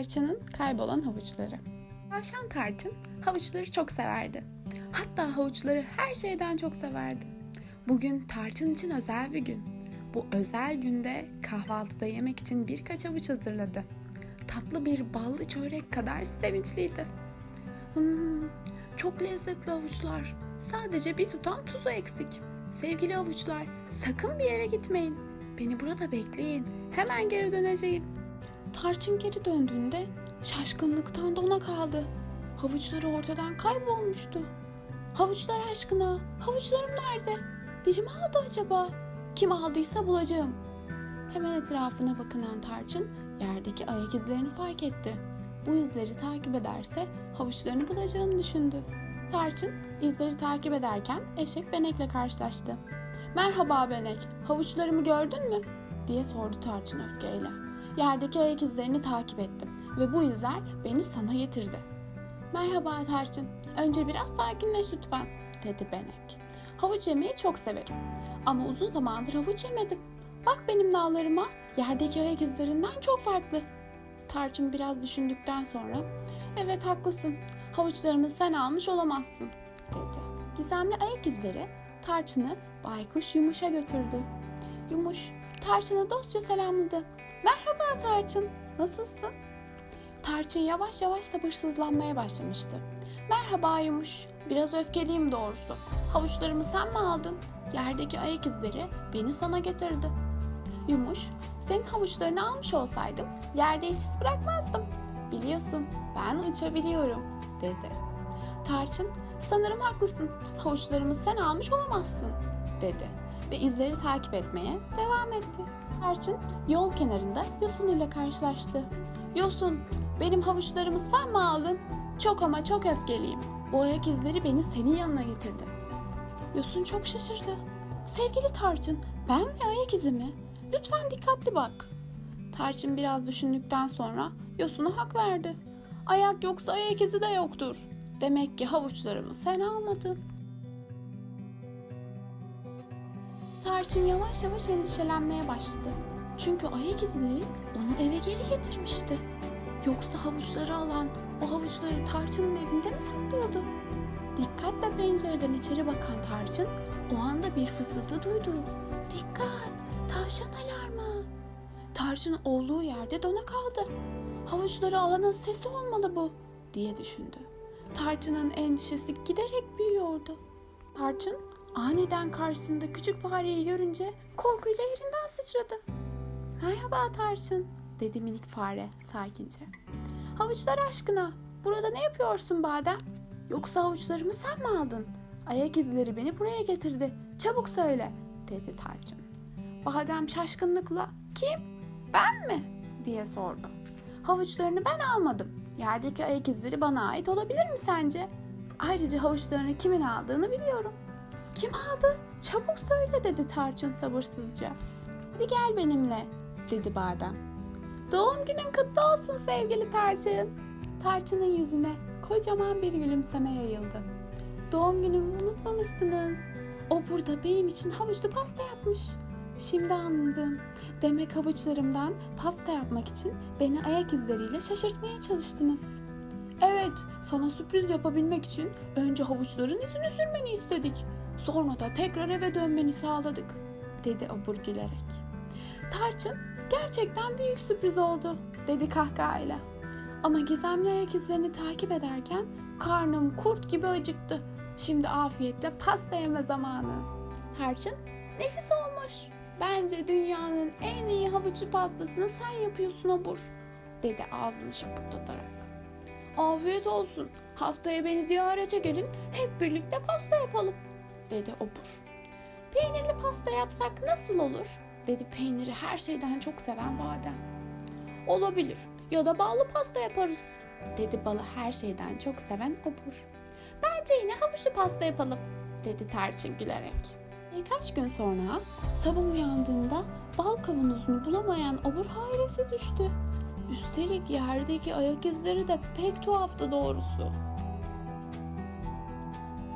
Tarçın'ın kaybolan havuçları. Tavşan Tarçın havuçları çok severdi. Hatta havuçları her şeyden çok severdi. Bugün Tarçın için özel bir gün. Bu özel günde kahvaltıda yemek için birkaç havuç hazırladı. Tatlı bir ballı çörek kadar sevinçliydi. Hmm, çok lezzetli havuçlar. Sadece bir tutam tuzu eksik. Sevgili havuçlar, sakın bir yere gitmeyin. Beni burada bekleyin. Hemen geri döneceğim. Tarçın geri döndüğünde şaşkınlıktan dona kaldı. Havuçları ortadan kaybolmuştu. Havuçlar aşkına, havuçlarım nerede? Biri mi aldı acaba? Kim aldıysa bulacağım. Hemen etrafına bakınan Tarçın yerdeki ayak izlerini fark etti. Bu izleri takip ederse havuçlarını bulacağını düşündü. Tarçın izleri takip ederken eşek Benek'le karşılaştı. Merhaba Benek, havuçlarımı gördün mü? diye sordu Tarçın öfkeyle. Yerdeki ayak izlerini takip ettim ve bu izler beni sana getirdi. Merhaba Tarçın, önce biraz sakinleş lütfen, dedi Benek. Havuç yemeyi çok severim ama uzun zamandır havuç yemedim. Bak benim nallarıma, yerdeki ayak izlerinden çok farklı. Tarçın biraz düşündükten sonra, evet haklısın, havuçlarımı sen almış olamazsın, dedi. Gizemli ayak izleri Tarçın'ı Baykuş Yumuş'a götürdü. Yumuş, Tarçın'ı dostça selamladı. Merhaba Tarçın, nasılsın? Tarçın yavaş yavaş sabırsızlanmaya başlamıştı. Merhaba Yumuş, biraz öfkeliyim doğrusu. Havuçlarımı sen mi aldın? Yerdeki ayak izleri beni sana getirdi. Yumuş, senin havuçlarını almış olsaydım yerde hiç iz bırakmazdım. Biliyorsun, ben uçabiliyorum, dedi. Tarçın, sanırım haklısın. Havuçlarımı sen almış olamazsın, dedi ve izleri takip etmeye devam etti. Tarçın yol kenarında Yosun ile karşılaştı. Yosun, benim havuçlarımı sen mi aldın? Çok ama çok öfkeliyim. Bu ayak izleri beni senin yanına getirdi. Yosun çok şaşırdı. Sevgili Tarçın, ben mi ayak izi mi? Lütfen dikkatli bak. Tarçın biraz düşündükten sonra Yosun'a hak verdi. Ayak yoksa ayak izi de yoktur. Demek ki havuçlarımı sen almadın. Tarçın yavaş yavaş endişelenmeye başladı. Çünkü ayak izleri onu eve geri getirmişti. Yoksa havuçları alan o havuçları Tarçın'ın evinde mi saklıyordu? Dikkatle pencereden içeri bakan Tarçın o anda bir fısıltı duydu. Dikkat! Tavşan alarmı! Tarçın olduğu yerde dona kaldı. Havuçları alanın sesi olmalı bu diye düşündü. Tarçın'ın endişesi giderek büyüyordu. Tarçın aniden karşısında küçük fareyi görünce korkuyla yerinden sıçradı. Merhaba Tarçın dedi minik fare sakince. Havuçlar aşkına burada ne yapıyorsun Badem? Yoksa havuçlarımı sen mi aldın? Ayak izleri beni buraya getirdi. Çabuk söyle dedi Tarçın. Badem şaşkınlıkla kim? Ben mi? diye sordu. Havuçlarını ben almadım. Yerdeki ayak izleri bana ait olabilir mi sence? Ayrıca havuçlarını kimin aldığını biliyorum. Kim aldı? Çabuk söyle dedi Tarçın sabırsızca. Hadi gel benimle dedi Badem. Doğum günün kutlu olsun sevgili Tarçın. Tarçın'ın yüzüne kocaman bir gülümseme yayıldı. Doğum günümü unutmamışsınız. O burada benim için havuçlu pasta yapmış. Şimdi anladım. Demek havuçlarımdan pasta yapmak için beni ayak izleriyle şaşırtmaya çalıştınız. Evet, sana sürpriz yapabilmek için önce havuçların izini sürmeni istedik. Sonra da tekrar eve dönmeni sağladık, dedi Obur gülerek. Tarçın, gerçekten büyük sürpriz oldu, dedi kahkahayla. Ama gizemli ayak izlerini takip ederken karnım kurt gibi acıktı. Şimdi afiyetle pasta yeme zamanı. Tarçın, nefis olmuş. Bence dünyanın en iyi havuçlu pastasını sen yapıyorsun Obur, dedi ağzını şapırdatarak. Afiyet olsun. Haftaya beni ziyarete gelin. Hep birlikte pasta yapalım, dedi Obur. Peynirli pasta yapsak nasıl olur? dedi peyniri her şeyden çok seven Badem. Olabilir ya da ballı pasta yaparız, dedi balı her şeyden çok seven Obur. Bence yine havuçlu pasta yapalım, dedi Tarçın gülerek. Birkaç gün sonra sabah uyandığında bal kavanozunu bulamayan Obur hayrete düştü. Üstelik yerdeki ayak izleri de pek tuhaftı doğrusu.